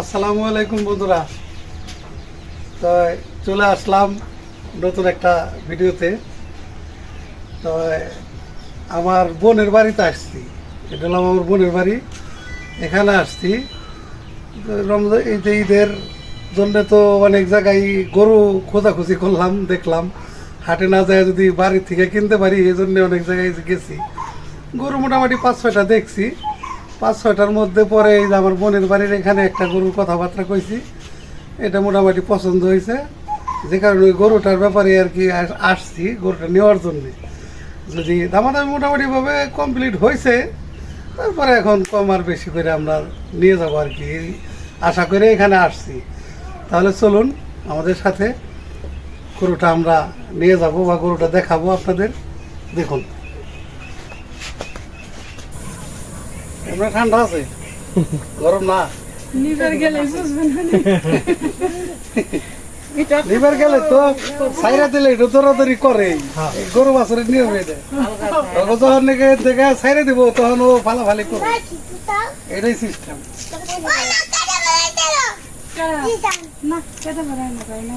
আসসালামু আলাইকুম বন্ধুরা। তো চলে আসলাম নতুন একটা ভিডিওতে। তো আমার বোনের বাড়িতে আসছি। এটা হলাম আমার বোনের বাড়ি। এখানে আসছি। রমজান এই যে ঈদের জন্য তো অনেক জায়গায় গরু খোঁজাখুঁজি করলাম, দেখলাম। হাটে না যায় যদি বাড়ি থেকে কিনতে পারি এই জন্য অনেক জায়গায় গেছি। গরু মোটামুটি পাঁচ ছয়টা দেখছি। পাঁচ ছয়টার মধ্যে পরে এই যে আমার বোনের বাড়ির এখানে একটা গরুর কথাবার্তা কইছি। এটা মোটামুটি পছন্দ হয়েছে যে কারণে ওই গরুটার ব্যাপারে আর কি আসছি, গরুটা নেওয়ার জন্যে। যদি দামাদামি মোটামুটিভাবে কমপ্লিট হয়েছে তারপরে এখন কম আর বেশি করে আমরা নিয়ে যাব আর কি। আশা করে এখানে আসছি। তাহলে চলুন, আমাদের সাথে গরুটা আমরা নিয়ে যাব বা গরুটা দেখাবো আপনাদের। দেখুন। এমনি ঠান্ডা আছে? গরম না? নিবার গেলে বুঝবেন লিভার গেলে তো সাইরা দিলে একটু দৌড়াদৌড়ি করে। এই গরু বাছরের নিয়ম এটা। তখন যখন নাকি দেখে সাইরা দিব তখন ও ফালাফালি করবে। এটাই সিস্টেম না কেটে না তাই না।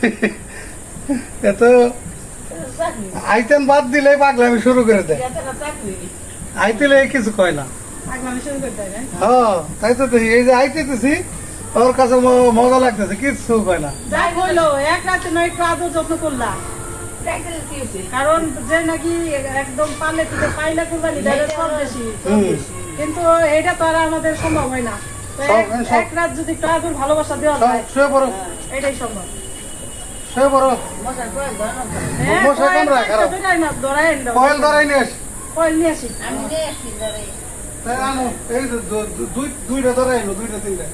এত আইতেন বাদ দিলে পাগলামি শুরু করে দেয়। আইতেলে কিছু কয় না। হ্যাঁ তাই তো এই যে আইতেছি ওর কাছে মজা লাগতেছে কিছু কয় না। যাই হইল এক রাতে নয় একটু যত্ন করলাম কারণ যে নাকি একদম থেকে পাইলা কুরবানি বেশি কিন্তু এটা তো আর আমাদের সম্ভব হয় না। এক- রাত যদি ভালোবাসা দেওয়া যায় শুয়ে পড়ো। এটাই সম্ভব। মশা ধরাই কয়েল নিয়ে আস। নিয়ে আসি। তাই আনো এই দুই দুইটা ধরাই আনো দুইটা তিনটা।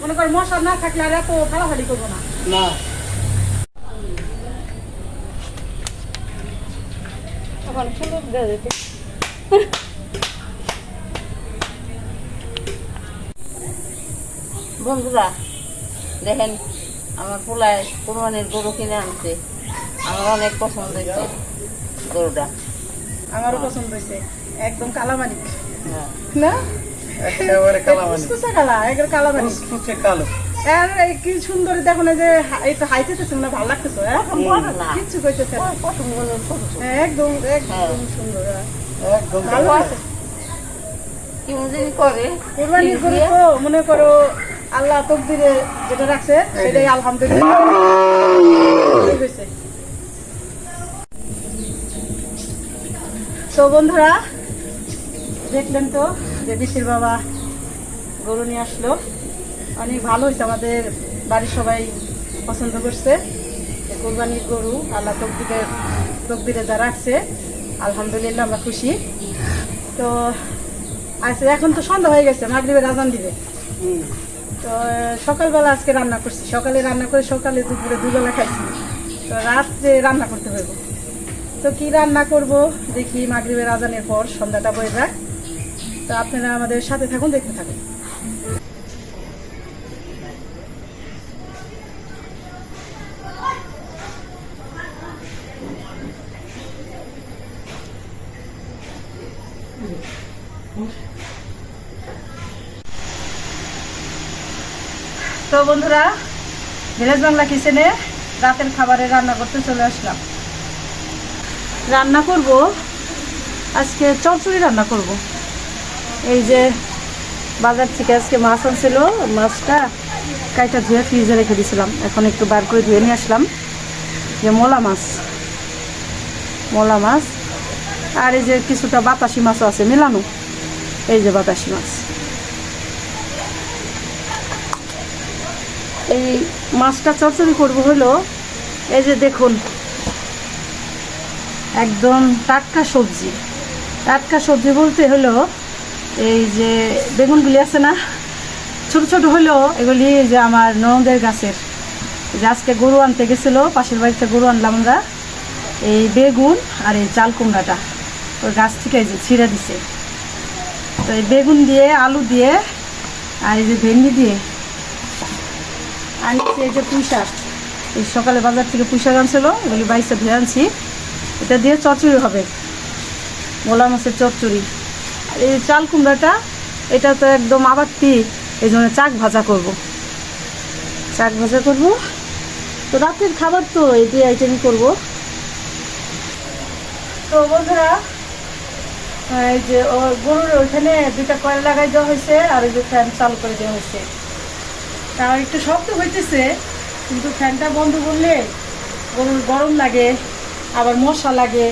মনে কর মশা না থাকলে আর এত ফালাফালি করব না। না। তখন সুন্দর দেওয়া যেত বন্ধুরা দেখেন আমার পোলায় কোরবানির গরু কিনে আনছে। আমার অনেক পছন্দ হয়েছে গরুটা। আমারও পছন্দ হয়েছে। একদম কালামানি হ্যাঁ। না? কি সুন্দর দেখো যে হাইতেছে ভালো লাগতেছে হ্যাঁ? কিচ্ছু কইতেছে। হ্যাঁ, একদম একদম সুন্দর। একদম ভালো আছে। কেমন জানি করে? কোরবানি করে মনে করো আল্লাহ তকদিরে যেটা রাখছে সেটাই আলহামদুলিল্লাহ। তো বন্ধুরা দেখলেন তো যে বিশির বাবা গরু নিয়ে আসলো। অনেক ভালো হয়েছে আমাদের বাড়ির সবাই পছন্দ করছে। কোরবানির গরু আল্লাহ তকদিরে তকদিরে যা রাখছে আলহামদুলিল্লাহ আমরা খুশি। তো আচ্ছা এখন তো সন্ধ্যা হয়ে গেছে মাগরিবের আজান দিবে। তো, সকালবেলা আজকে রান্না করছি। সকালে রান্না করে সকালে দুপুরে দুবেলা খাইছি। তো রাত্রে রান্না করতে হইব। তো কি রান্না করব? দেখি মাগরিবের আজানের পর সন্ধ্যাটা বয়ে যাক। তো আপনারা আমাদের সাথে থাকুন, দেখতে থাকুন। তো বন্ধুরা ভিলেজ বাংলা কিচেনে রাতের খাবারে রান্না করতে চলে আসলাম। রান্না করব, আজকে চচ্চড়ি রান্না করব। এই যে বাজার থেকে আজকে মাছ আনছিল, মাছটা কাইটা ধুয়ে ফ্রিজে রেখে দিয়েছিলাম এখন একটু বার করে ধুয়ে নিয়ে আসলাম। যে মোলা মাছ মোলা মাছ। আর এই যে কিছুটা বাতাসি মাছও আছে, মেলানো। এই যে বাতাসি মাছ। এই মাছটা চচ্চড়ি করব হলো, এই যে দেখুন, একদম টাটকা সবজি। টাটকা সবজি বলতে হলো, এই যে বেগুনগুলি আছে না, ছোট ছোট হলো, এগুলি যে আমার ননদের গাছের। যে আজকে গরু আনতে গেছিল, পাশের বাড়িতে গরু আনলাম আমরা। এই বেগুন আর এই চাল কুমড়াটা, ওই গাছ থেকে এই যে ছিঁড়ে দিছে। তো এই বেগুন দিয়ে, আলু দিয়ে, আর এই যে ভেন্ডি দিয়ে আনছি এই যে পুঁই এই সকালে বাজার থেকে পুঁই শাক আনছিল এগুলি বাইসে ধুয়ে আনছি। এটা দিয়ে চচ্চড়ি হবে। মোলা মাছের চচ্চড়ি। এই চাল কুমড়াটা, এটা তো একদম আবার তীর এই জন্য চাক ভাজা করব। চাক ভাজা করব। তো রাতের খাবার তো, এই দুই আইটেমই করব। তো বন্ধুরা, এই যে গরুর ওইখানে দুইটা কয়েল লাগাই দেওয়া হয়েছে, আর ওই যে ফ্যান চালু করে দেওয়া হয়েছে। তা একটু শব্দ হইতেছে, কিন্তু ফ্যানটা বন্ধ করলে গরুর গরম লাগে, আবার মশা লাগে,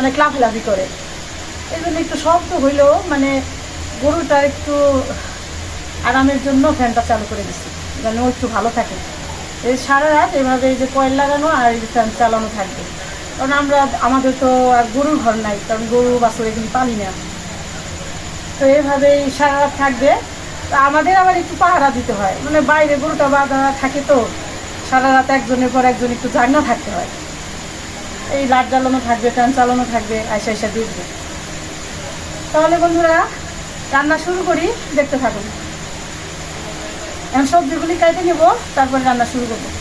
অনেক লাফালাফি করে। এই জন্য একটু শব্দ হইলেও মানে গরুটা একটু আরামের জন্য ফ্যানটা চালু করে দিচ্ছি যেন একটু ভালো থাকে। এই সারা রাত এভাবে এই যে কয়েল লাগানো আর এই যে ফ্যান চালানো থাকবে কারণ আমরা, আমাদের তো আর গরুর ঘর নাই, কারণ গরু বাছুর এগুলি পালি না। তো এইভাবেই সারা রাত থাকবে। আমাদের আবার একটু পাহারা দিতে হয়। মানে বাইরে গরুটা বাঁধা থাকে তো, সারা রাত একজনের পর একজন একটু জাগনা থাকতে হয়। এই লাট জ্বালানো থাকবে, ফ্যান চালানো থাকবে, আইসা আইসা দেখবে। তাহলে বন্ধুরা, রান্না শুরু করি, দেখতে থাকুন। এখন সবজিগুলি কেটে নেব, তারপরে রান্না শুরু করব।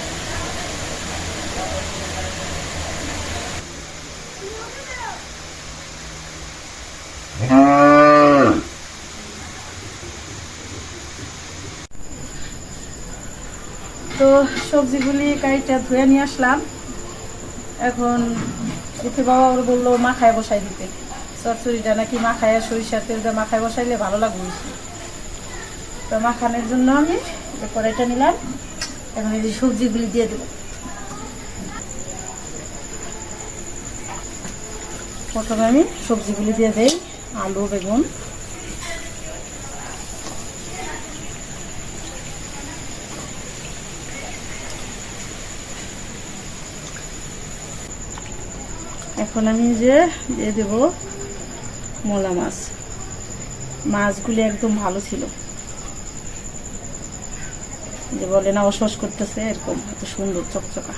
তো সবজিগুলি কাইটা ধুয়ে নিয়ে আসলাম। এখন এতে বাবা ওর বলল, মাখায় বসাই দিতে। চচ্চড়িটা নাকি মাখায়, সরিষার তেল দিয়ে মাখায় বসাইলে ভালো লাগবে তো মাখানোর জন্য আমি কড়াইটা নিলাম। এখন এই সবজিগুলি দিয়ে দেবো। প্রথমে আমি সবজিগুলি দিয়ে দেই, আলু, বেগুন। এখন আমি যে দিয়ে দেব মোলা মাছ। মাছগুলি একদম ভালো ছিল। যে বলে না, অসস করতেছে, এরকম, এত সুন্দর, চকচকা।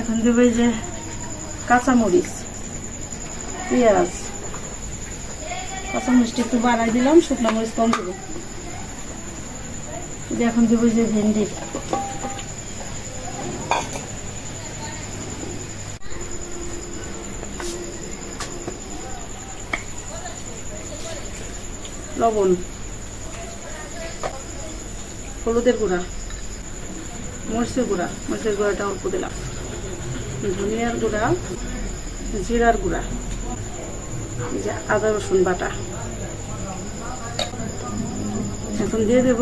এখন দেবো যে কাঁচামরিচ, পেঁয়াজ। কাঁচামরিচটা একটু বাড়াই দিলাম, শুকনো মরিচ কম দেবো। এখন দেবো যে ভেন্ডি। লবণ। হলুদের গুঁড়া। মরিচের গুঁড়া। মরিচের গুঁড়াটা অল্প দিলাম। ধনিয়ার গুঁড়া, জিরার গুঁড়া যে আদা, রসুন বাটা। এখন দিয়ে দেব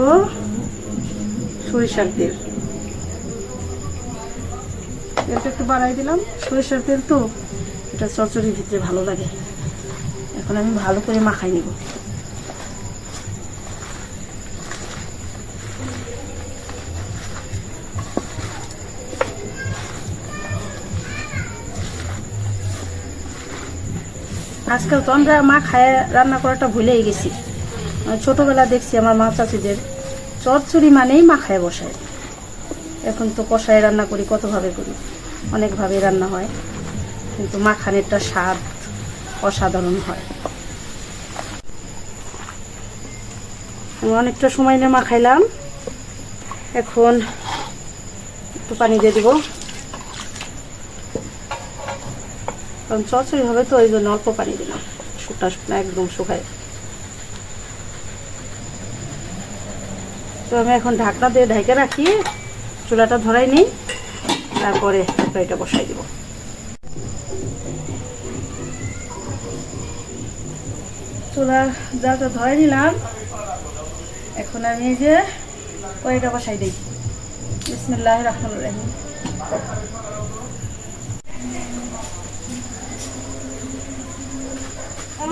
সরিষার তেল। তেলটা একটু বাড়াই দিলাম। সরিষার তেল তো, এটা চচ্চড়ির ভিতরে ভালো লাগে। এখন আমি ভালো করে মাখাই নিব। আজকাল তো আমরা মা খায় রান্না করাটা ভুলেই গেছি। ছোটবেলা দেখছি আমার মা চাচিদের চচ্চড়ি মানেই মা খায় বসায়। এখন তো কষায় রান্না করি, কতভাবে করি? অনেকভাবে রান্না হয়। কিন্তু মাখানেরটা স্বাদ অসাধারণ হয়। অনেকটা সময় নিয়ে মাখাইলাম এখন একটু পানি দিয়ে দিব। কারণ চচড়ি হবে তো, ওই জন্য অল্প পানি দিলাম। শুকনা শুকনা একদম শুকায়। তো আমি এখন ঢাকনা দিয়ে ঢেকে রাখি, চুলাটা ধরাই নিই, তারপরে তরকারিটা বসাই দিব। চুলা জালটা ধরে নিলাম। এখন আমি যে কড়াইটা বসাই দিই। বিসমিল্লাহ রহমান রহিম।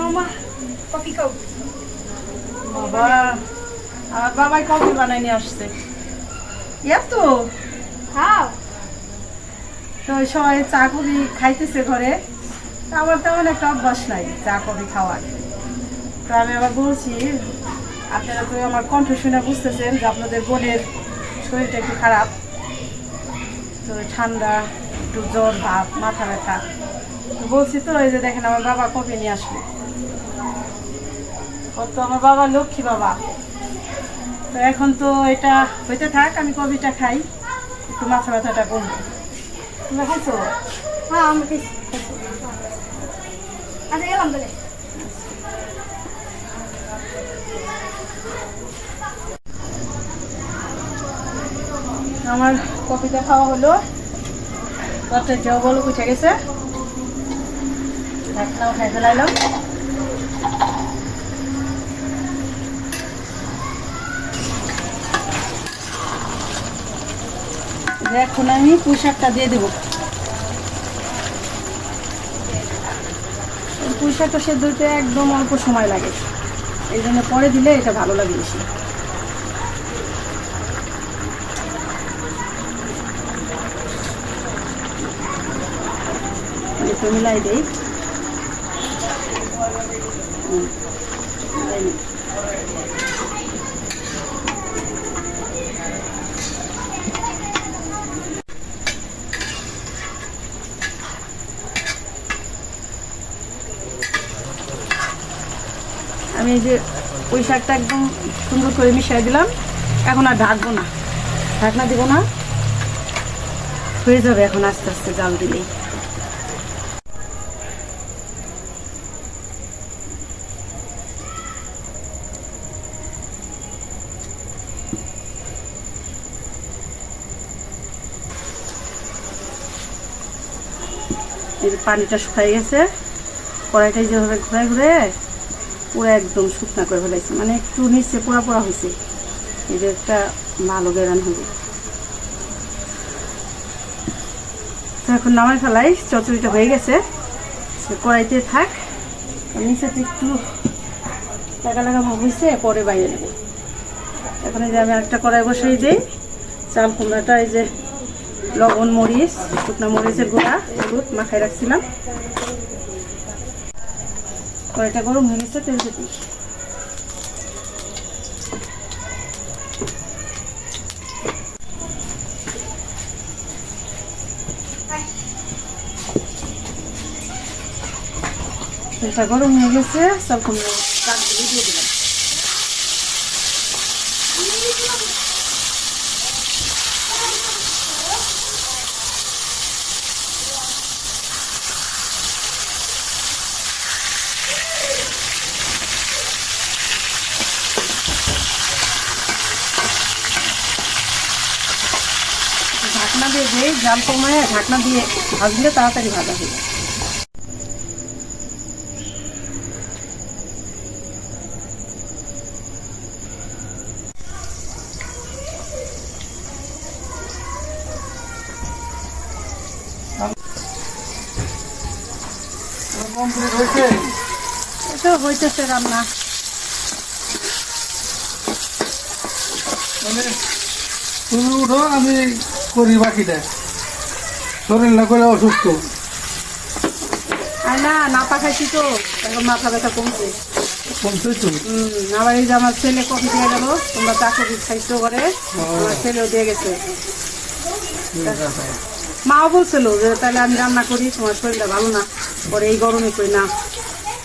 মামা কফি খাও। বাবা আমার বাবাই কফি বানাই নিয়ে আসছে। এত খাও। তো সবাই চা কফি খাইতেছে ঘরে। আমার তেমন একটা অভ্যাস নাই চা কফি খাওয়ার। তো আমি আবার বলছি আপনারা তো আমার কণ্ঠ শুনে বুঝতেছেন যে আপনাদের বোনের শরীরটা একটু খারাপ। তো ঠান্ডা একটু জ্বর ভাব মাথা ব্যথা। বলছি তো এই যে দেখেন আমার বাবা কফি নিয়ে আসলো। ও তো আমার বাবা লক্ষ্মী বাবা। তো এখন তো এটা হইতে থাক আমি কফিটা খাই একটু মাথা ব্যথাটা কমবে। তুমি খাইছো হ্যাঁ আমরা খেয়েছি আচ্ছা তাহলে। আমার কপিটা খাওয়া হলো। তরটার যাও বলো উঠে গেছে। ফেলাইলাম। এখন আমি পুঁই শাকটা দিয়ে দেবো। পুঁই সেদ্ধ হতে একদম অল্প সময় লাগে। এই জন্য পরে দিলে এটা ভালো লাগে বেশি। একটু মিলাই দিই। আমি যে ওই শাকটা একদম সুন্দর করে মিশিয়ে দিলাম। এখন আর ঢাকবো না। ঢাকনা দিব না। হয়ে যাবে এখন আস্তে আস্তে জাল দিলেই। পানিটা শুকাই গেছে। কড়াইটা যেভাবে ঘুরে ঘুরে পুরো একদম শুকনা করে ফেলাইছে। মানে একটু নিচে পোড়া পোড়া হয়েছে এই যে একটা ভালো বেরান হবে তো এখন নামাই ফেলাই চচড়িটা হয়ে গেছে। কড়াইতে থাক। নিচেতে একটু লাগা লাগা হয়েছে পরে বাইরে নেব। এখন এই যে আমি একটা কড়াই বসাই দিই। চাল কুমড়াটা এই যে লবণ, মরিচ, শুকনো মরিচের গুঁড়া, হলুদ মাখায় রাখছিলাম। কড়াইটা গরম হয়ে গেছে, তেল দিতে গরম হয়ে গেছে, সব কাঠগুলো দিয়ে দিলাম ঢাকনা দিয়ে জাল কমায় ঢাকনা দিয়ে ভাজলে তাড়াতাড়ি ভাজা হয়ে যায়। এটা হইতেছে রান্না। আমি করি বাকিটা। শরীর না করে অসুস্থ। আর না নাপা খাইছি তো এখন মাথা ব্যথা কমছে। কমছে তো। আবার এই যে আমার ছেলে কফি দিয়ে গেল তোমরা চা কফি খাইছো করে আমার ছেলেও দিয়ে গেছে। মাও বলছিল যে তাহলে আমি রান্না করি তোমার শরীরটা ভালো না পরে এই গরমে করি না।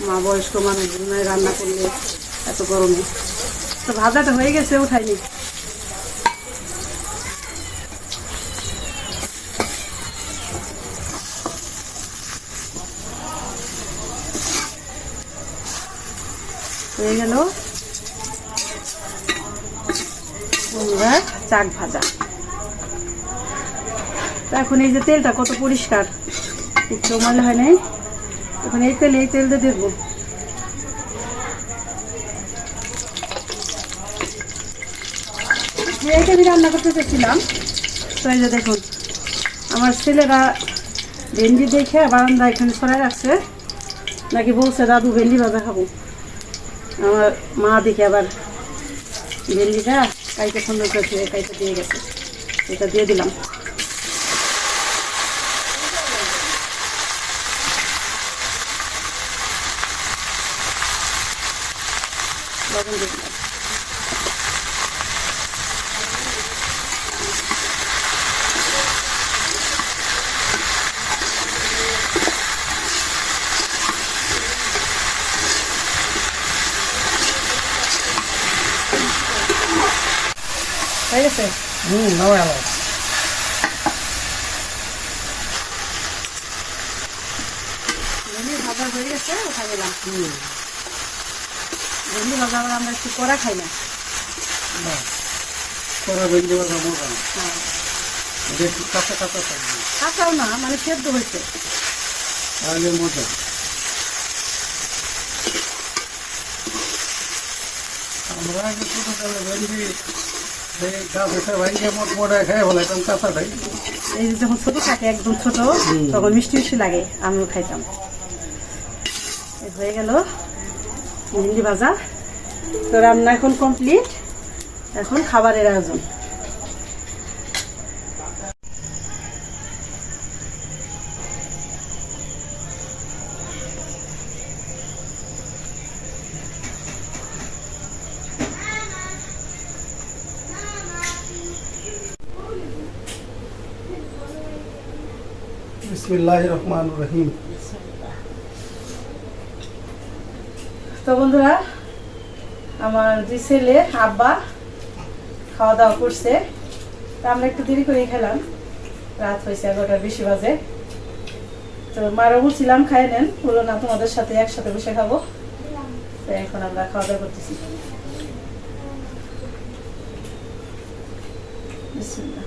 মা বয়স্ক মানুষ রান্না করলে এত গরমে। তো ভাজাটা হয়ে গেছে উঠাইনি। হয়ে গেল। চাক ভাজা। তো এখন এই যে তেলটা কত পরিষ্কার? একটু ময়লা হয় নাই? এখন এই তেল এই তেল দিয়ে দেখব এইটা আমি রান্না করতে চাইছিলাম তো এই যে দেখুন, আমার ছেলেরা ভেন্ডি দেখে বারান্দা এখানে সরাই রাখছে। নাকি বলছে, দাদু, ভেন্ডি ভাজা খাব। আমার মা দেখে আবার ভেন্ডিটা কাইতে সুন্দর করেছে কাইতে দিয়ে গেছে। এটা দিয়ে দিলাম। লবণ দিয়ে দিলাম হয়ে গেছে হুম নামে আলো ভেন্ডি ভাজা হয়ে গেছে উঠা দিলাম ভেন্ডি ভাজা আবার আমরা একটু কড়া খাই না? করে ভেন্ডি ভাজা মজা না। এটা একটু কাঁচা কাঁচা থাকবে কাঁচাও না মানে সেদ্ধ হয়েছে। তাহলে মজা। আমরা এই যখন ছোট থাকে একদম ছোট তখন মিষ্টি মিষ্টি লাগে আমিও খাইতাম। হয়ে গেল ভেন্ডি ভাজা। তো রান্না এখন কমপ্লিট এখন খাবারের আয়োজন। বিসমিল্লাহ রহমান রহিম। তো বন্ধুরা, আমার দুই ছেলে, আব্বা খাওয়া দাওয়া করছে, তা আমরা একটু দেরি করে খেলাম। রাত হয়েছে এগারোটার বেশি বাজে। তো মারও বলছিলাম খাই নেন। বলল, না, তোমাদের সাথে একসাথে বসে খাব। তো এখন আমরা খাওয়া দাওয়া করতেছি বিসমিল্লাহ।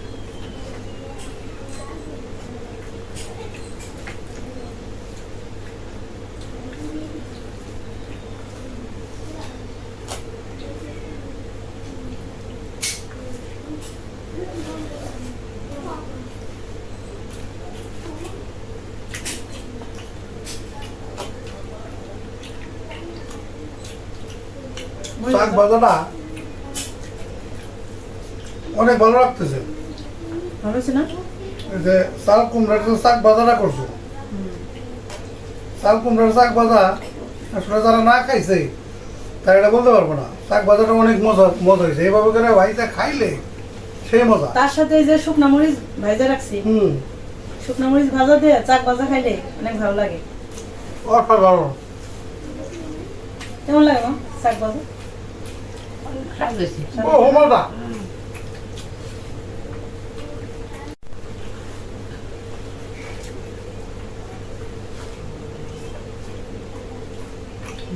শাক ভাজাটা অনেক ভালো লাগতেছে। যে শাক কুমড়ার যে শাক ভাজাটা করছ শাক কুমড়ার শাক ভাজা আসলে যারা না খাইছে তারা এটা বলতে পারব না। শাক ভাজাটা অনেক মজা মজা হয়েছে এইভাবে করে ভাইতে খাইলে সেই মজা। তার সাথে এই যে শুকনা মরিচ ভাজা রাখছি হুম। শুকনা মরিচ ভাজা দিয়ে চাক ভাজা খাইলে অনেক ভালো লাগে। অসাধারণ। কেমন লাগে মা শাক ভাজা খারাপ হয়েছে বহু মজা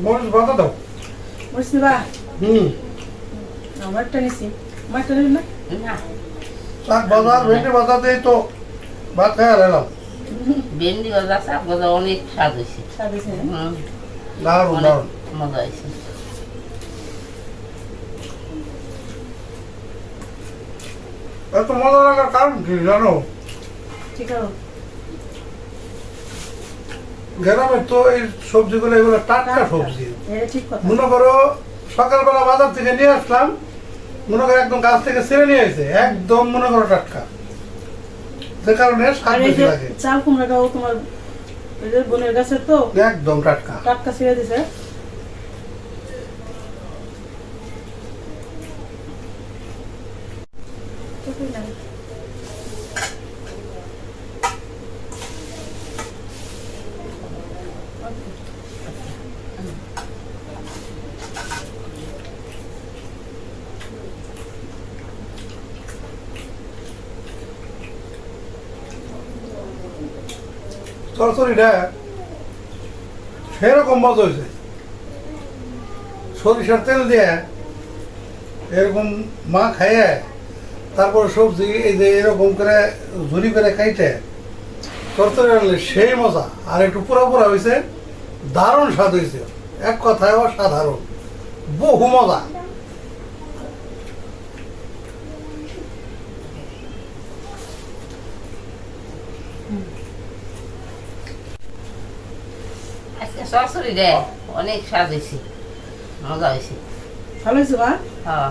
মরিচ ভাজা দাও। মরিচ নিবা? হুম। আমার একটা নিছি। আমার একটা নিবি না? না। শাক ভাজা আর ভেন্ডি ভাজা দিয়ে তো ভাত খাই এলাম ভেন্ডি ভাজা শাক ভাজা অনেক স্বাদ হয়েছে। স্বাদ হয়েছে দারুণ দারুণ। মজা হয়েছে। এত মজা লাগার কারণ কি জানো? গ্রামে তো এই সবজিগুলো এগুলো টাটকা সবজি। মনে করো সকালবেলা বাজার থেকে নিয়ে আসলাম মনে করো একদম গাছ থেকে ছেড়ে নিয়ে এসে একদম মনে করো টাটকা। যে কারণে স্বাদ বেশি লাগে। চাল কুমড়াটাও তোমার বোনের গাছের তো একদম টাটকা। টাটকা ছিঁড়ে দিছে। সরসরিটা সেরকম মজা হয়েছে। সরিষার তেল দিয়ে এরকম মা খাইয়ে তারপর সবজি এই যে এরকম করে ঝুরি করে খাইতে তরতরি আনলে সেই মজা। আর একটু পুরা পুরা হয়েছে দারুণ স্বাদ হয়েছে এক কথায় অসাধারণ। বহু মজা। আজকে শাশুড়ি রে অনেক স্বাদ হয়েছে মজা হয়েছে ভালো হয়েছে মা? হ্যাঁ।